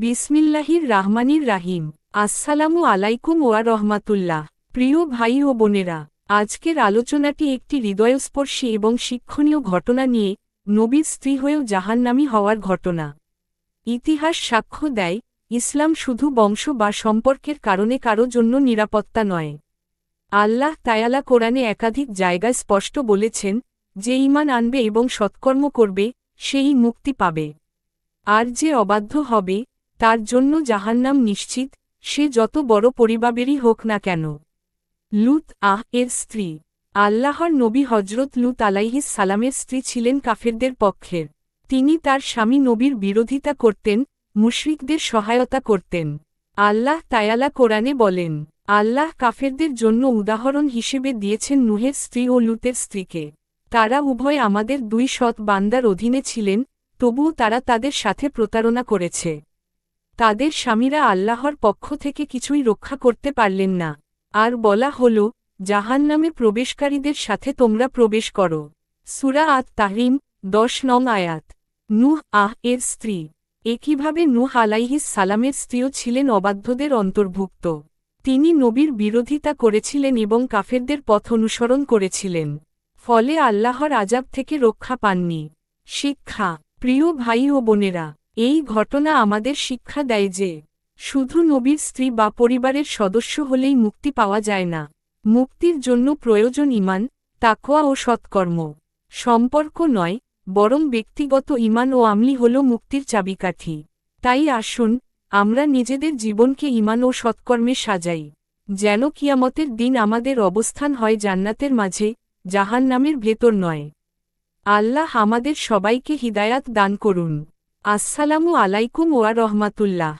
বিসমিল্লাহির রাহমানির রাহিম। আসসালামু আলাইকুম ওয়া রহমাতুল্লাহ। প্রিয় ভাই ও বোনেরা, আজকের আলোচনাটি একটি হৃদয়স্পর্শী এবং শিক্ষণীয় ঘটনা নিয়ে নবীর স্ত্রী হয়েও জাহান্নামী হওয়ার ঘটনা। ইতিহাস সাক্ষ্য দেয়, ইসলাম শুধু বংশ বা সম্পর্কের কারণে কারও জন্য নিরাপত্তা নয়। আল্লাহ তায়ালা কোরআনে একাধিক জায়গায় স্পষ্ট বলেছেন, যে ইমান আনবে এবং সৎকর্ম করবে, সেই মুক্তি পাবে। আর যে অবাধ্য হবে তার জন্য জাহান্নাম নিশ্চিত, সে যত বড় পরিবাবেরই হোক না কেন। লুত, আহ, এর স্ত্রী। আল্লাহর নবী হজরত লুত আলাইহিস সালামের স্ত্রী ছিলেন কাফেরদের পক্ষের। তিনি তার স্বামী নবীর বিরোধিতা করতেন, মুশরিকদের সহায়তা করতেন। আল্লাহ তায়ালা কোরআনে বলেন, আল্লাহ কাফেরদের জন্য উদাহরণ হিসেবে দিয়েছেন নুহের স্ত্রী ও লুতের স্ত্রীকে। তারা উভয় আমাদের দুই সৎ বান্দার অধীনে ছিলেন, তবুও তারা তাদের সাথে প্রতারণা করেছে। তাদের স্বামীরা আল্লাহর পক্ষ থেকে কিছুই রক্ষা করতে পারলেন না। আর বলা হল, জাহান্নামে প্রবেশকারীদের সাথে তোমরা প্রবেশ করো। সুরা আত তাহরিম দশ নং আয়াত। নুহ, আহ, এর স্ত্রী। একইভাবে নুহ আলাইহিস সালামের স্ত্রীও ছিলেন অবাধ্যদের অন্তর্ভুক্ত। তিনি নবীর বিরোধিতা করেছিলেন এবং কাফেরদের পথ অনুসরণ করেছিলেন। ফলে আল্লাহর আজাব থেকে রক্ষা পাননি। শিক্ষা। প্রিয় ভাই ও বোনেরা এই ঘটনা আমাদের শিক্ষা দেয় যে, শুধু নবীর স্ত্রী বা পরিবারের সদস্য হলেই মুক্তি পাওয়া যায় না। মুক্তির জন্য প্রয়োজন ইমান তাকোয়া ও সৎকর্ম। সম্পর্ক নয়, বরং ব্যক্তিগত ইমান ও আমলি হল মুক্তির চাবিকাঠি। তাই আসুন, আমরা নিজেদের জীবনকে ইমান ও সৎকর্মে সাজাই। যেন কিয়ামতের দিন আমাদের অবস্থান হয় জান্নাতের মাঝে জাহান নামের ভেতর নয়। আল্লাহ আমাদের সবাইকে হিদায়াত দান করুন। আসসালামু আলাইকুম ওয়া রহমাতুল্লাহ।